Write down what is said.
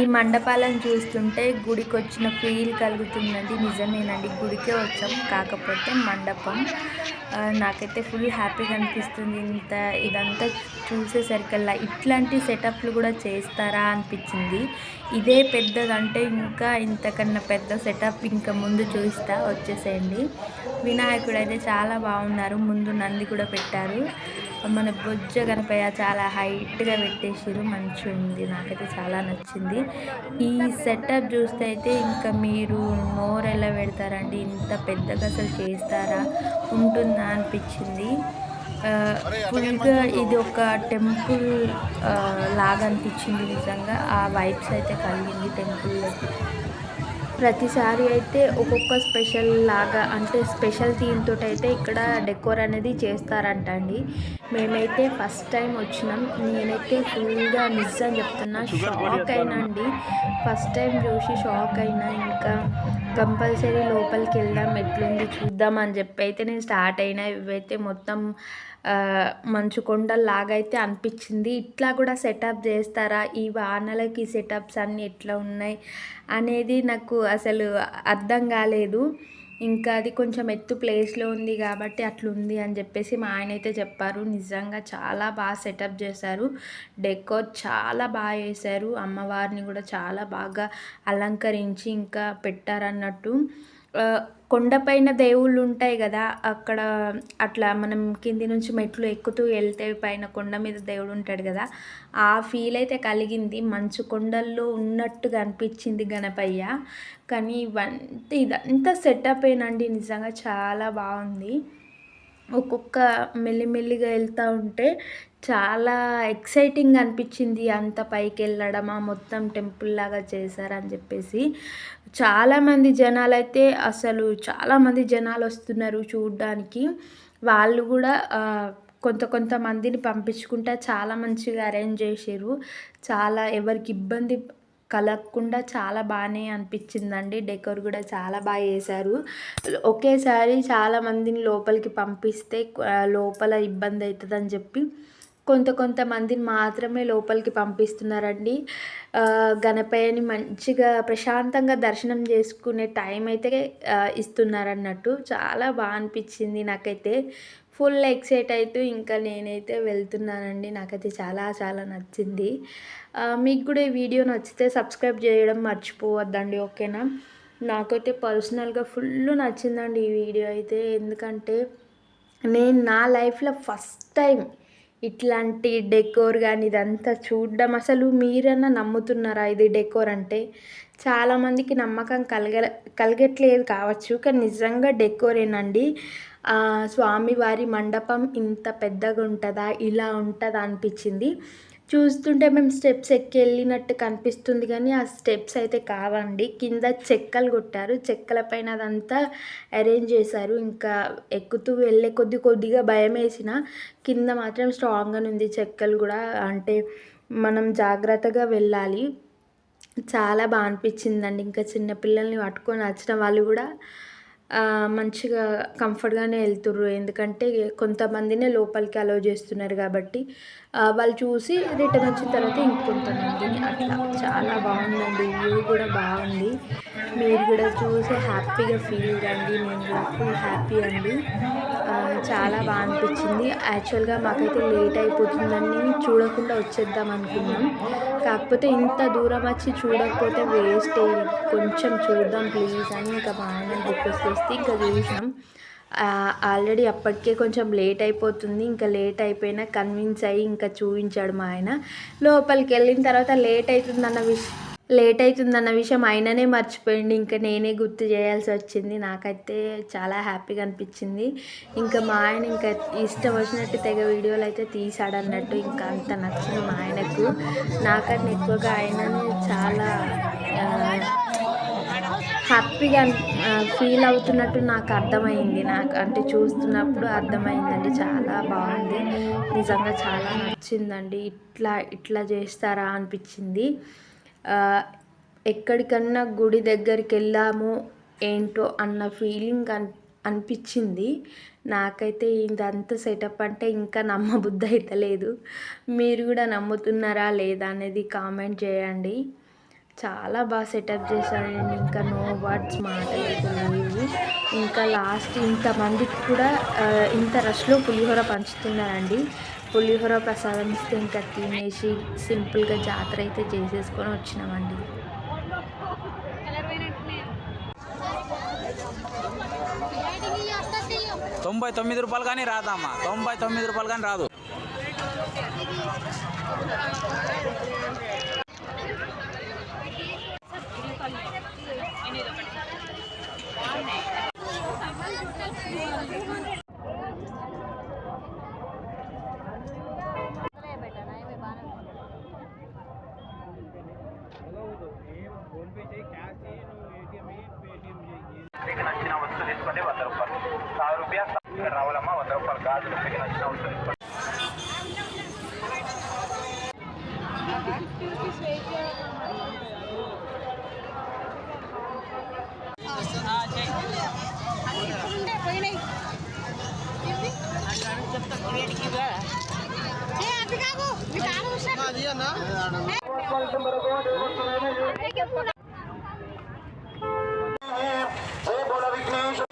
ఈ మండపాలను చూస్తుంటే గుడికి వచ్చిన ఫీల్ కలుగుతున్నది. నిజమేనండి గుడికే వచ్చాం. కాకపోతే మండపం నాకైతే ఫుల్ హ్యాపీగా అనిపిస్తుంది. ఇంత ఇదంతా చూసేసరికల్లా ఇట్లాంటి సెటప్లు కూడా చేస్తారా అనిపించింది. ఇదే పెద్దదంటే ఇంకా ఇంతకన్నా పెద్ద సెటప్ ఇంకా ముందు చూస్తా వచ్చేసేయండి. వినాయకుడు అయితే చాలా బాగున్నారు. ముందు నంది కూడా పెట్టారు. మన బొజ్జ గణపయ్య చాలా హైట్గా పెట్టేసారు మంచిగా ఉంది నాకైతే చాలా నచ్చింది. ఈ సెటప్ చూస్తే అయితే ఇంకా మీరు నోరు ఎలా పెడతారండి? ఇంత పెద్దగా అసలు చేస్తారా? ఉంటుందా అనిపించింది. ఫుల్గా ఇది ఒక టెంపుల్ లాగా అనిపించింది నిజంగా. ఆ వైబ్స్ అయితే కలిగింది టెంపుల్లోకి. ప్రతిసారి అయితే ఒక్కొక్క స్పెషల్ లాగా అంటే స్పెషల్ థీమ్ తోటి అయితే ఇక్కడ డెకోర్ అనేది చేస్తారంట అండి మేమైతే ఫస్ట్ టైం వచ్చినాం. నేనైతే ఫుల్గా నిజం చెప్తున్నా. షాక్ అయినా అండి ఫస్ట్ టైం చూసి షాక్ అయినా ఇంకా కంపల్సరీ లోపలికి వెళ్దాం ఎట్లుంది చూద్దాం అని చెప్పి అయితే నేను స్టార్ట్ అయినా. ఇవైతే మొత్తం మంచు కొండల్లాగా అయితే అనిపించింది. ఇట్లా కూడా సెటప్ చేస్తారా? ఈ వానలకి సెటప్స్ అన్నీ ఎట్లా ఉన్నాయి? అనేది నాకు అసలు అర్థం కాలేదు. ఇంకా అది కొంచెం ఎత్తు ప్లేస్లో ఉంది కాబట్టి అట్లుంది అని చెప్పేసి మా ఆయన అయితే చెప్పారు. నిజంగా చాలా బాగా సెటప్ చేశారు. డెకోర్ చాలా బాగా చేశారు. అమ్మవారిని కూడా చాలా బాగా అలంకరించి ఇంకా పెట్టారన్నట్టు. కొండపైన దేవుళ్ళు ఉంటాయి కదా అక్కడ అట్లా మనం కింది నుంచి మెట్లు ఎక్కుతూ వెళ్తే పైన కొండ మీద దేవుడు ఉంటాడు కదా ఆ ఫీల్ అయితే కలిగింది. మంచు కొండల్లో ఉన్నట్టుగా అనిపించింది గణపయ్య. కానీ ఇవంతా ఇదంతా సెటప్ ఏనండి. నిజంగా చాలా బాగుంది. ఒక్కొక్క మెల్లిమెల్లిగా వెళ్తూ ఉంటే చాలా ఎక్సైటింగ్ అనిపించింది అంత పైకి వెళ్ళడమా మొత్తం టెంపుల్ లాగా చేశారని చెప్పేసి. చాలామంది జనాలు అయితే అసలు చాలామంది జనాలు వస్తున్నారు చూడ్డానికి. వాళ్ళు కూడా కొంత కొంతమందిని పంపించుకుంటా చాలా మంచిగా అరేంజ్ చేసారు చాలా ఎవరికి ఇబ్బంది కలగకుండా చాలా బాగానే అనిపించిందండి. డెకోర్ కూడా చాలా బాగా చేశారు. ఒకేసారి చాలామందిని లోపలికి పంపిస్తే లోపల ఇబ్బంది అవుతుందని చెప్పి కొంత కొంతమందిని మాత్రమే లోపలికి పంపిస్తున్నారండి. గణపయ్యని మంచిగా ప్రశాంతంగా దర్శనం చేసుకునే టైం అయితే ఇస్తున్నారన్నట్టు. చాలా బాగా అనిపించింది నాకైతే. ఫుల్ ఎక్సైట్ అవుతూ ఇంకా నేనైతే వెళ్తున్నానండి. నాకైతే చాలా చాలా నచ్చింది. మీకు కూడా ఈ వీడియో నచ్చితే సబ్స్క్రైబ్ చేయడం మర్చిపోవద్దండి ఓకేనా? నాకైతే పర్సనల్గా ఫుల్ నచ్చిందండి ఈ వీడియో అయితే. ఎందుకంటే నేను నా లైఫ్లో ఫస్ట్ టైం ఇట్లాంటి డెకోర్ కానీ ఇదంతా చూడడం. అసలు మీరన్నా నమ్ముతున్నారా ఇది డెకోర్ అంటే? చాలామందికి నమ్మకం కలగ కలగట్లేదు కావచ్చు కానీ నిజంగా డెకోరేనండి. స్వామివారి మండపం ఇంత పెద్దగా ఉంటుందా ఇలా ఉంటుందా అనిపించింది. చూస్తుంటే మేము స్టెప్స్ ఎక్కి వెళ్ళినట్టు కనిపిస్తుంది కానీ ఆ స్టెప్స్ అయితే కావండి. కింద చెక్కలు కొట్టారు. చెక్కల పైన అదంతా అరేంజ్ చేశారు. ఇంకా ఎక్కుతూ వెళ్ళే కొద్ది కొద్దిగా భయం వేసిన కింద మాత్రం స్ట్రాంగ్గా ఉంది చెక్కలు కూడా. అంటే మనం జాగ్రత్తగా వెళ్ళాలి. చాలా బాగా అనిపించిందండి. ఇంకా చిన్నపిల్లల్ని పట్టుకొని వచ్చిన వాళ్ళు కూడా మంచిగా కంఫర్ట్గానే వెళ్తుర్రు. ఎందుకంటే కొంతమందినే లోపలికి అలో చేస్తున్నారు కాబట్టి వాళ్ళు చూసి రిటర్న్ వచ్చిన తర్వాత ఇంకొంతమందిని అట్లా. చాలా బాగుందండి. వ్యూ కూడా బాగుంది. మీరు కూడా చూసి హ్యాపీగా ఫీల్ అండి నేను ఫుల్ హ్యాపీ అండి. చాలా బాగా అనిపించింది. యాక్చువల్గా మాకైతే లేట్ అయిపోతుందని చూడకుండా వచ్చేద్దాం అనుకున్నాం. కాకపోతే ఇంత దూరం వచ్చి చూడకపోతే వేస్ట్ కొంచెం చూద్దాం ప్లీజ్ అని ఇంకా మా ఆయన రిక్వెస్ట్ చేస్తే ఇంకా చూసాం ఆల్రెడీ అప్పటికే కొంచెం లేట్ అయిపోతుంది. ఇంకా లేట్ అయిపోయినా కన్విన్స్ అయ్యి ఇంకా చూపించాడు మా ఆయన. లోపలికి వెళ్ళిన తర్వాత లేట్ అవుతుందన్న విషయం లేట్ అవుతుందన్న విషయం ఆయననే మర్చిపోయింది ఇంకా నేనే గుర్తు చేయాల్సి వచ్చింది. నాకైతే చాలా హ్యాపీగా అనిపించింది. ఇంకా మా ఆయన ఇంకా ఇష్టం వచ్చినట్టు తెగ వీడియోలు అయితే తీసాడు అన్నట్టు ఇంకా అంత నచ్చింది మా ఆయనకు. నాకన్నా ఎక్కువగా ఆయననే చాలా హ్యాపీగా ఫీల్ అవుతున్నట్టు నాకు అర్థమైంది. నాకు అంటే చూస్తున్నప్పుడు అర్థమైందండి. చాలా బాగుంది. నిజంగా చాలా నచ్చిందండి. ఇట్లా ఇట్లా చేస్తారా అనిపించింది. ఎక్కడికన్నా గుడి దగ్గరికి వెళ్ళాము ఏంటో అన్న ఫీలింగ్ అన్ అనిపించింది. నాకైతే ఇదంతా సెటప్ అంటే ఇంకా నమ్మబుద్ధి అయితే లేదు మీరు కూడా నమ్ముతున్నారా లేదా అనేది కామెంట్ చేయండి. చాలా బాగా సెటప్ చేశారండి. ఇంకా నో వర్డ్స్ మాటలు లేవు ఇంకా లాస్ట్ ఇంతమందికి కూడా ఇంత రష్లో పులిహోర పంచుతున్నారండి. పులిహోర ప్రసాదం ఇస్తే ఇంకా తినేసి సింపుల్గా జాతర అయితే చేసేసుకొని వచ్చినామండి. తొంభై తొమ్మిది రూపాయలు కానీ రాదమ్మా. తొంభై తొమ్మిది రూపాయలు కానీ రాదు. మీకు నచ్చిన వస్తువు తీసుకోండి వంద రూపాయలు సార్ రూపాయలు రావాలమ్మా వంద రూపాయలు కాదు మీకు నచ్చిన వస్తువు తీసుకోండి చెప్తా Bola Vicente.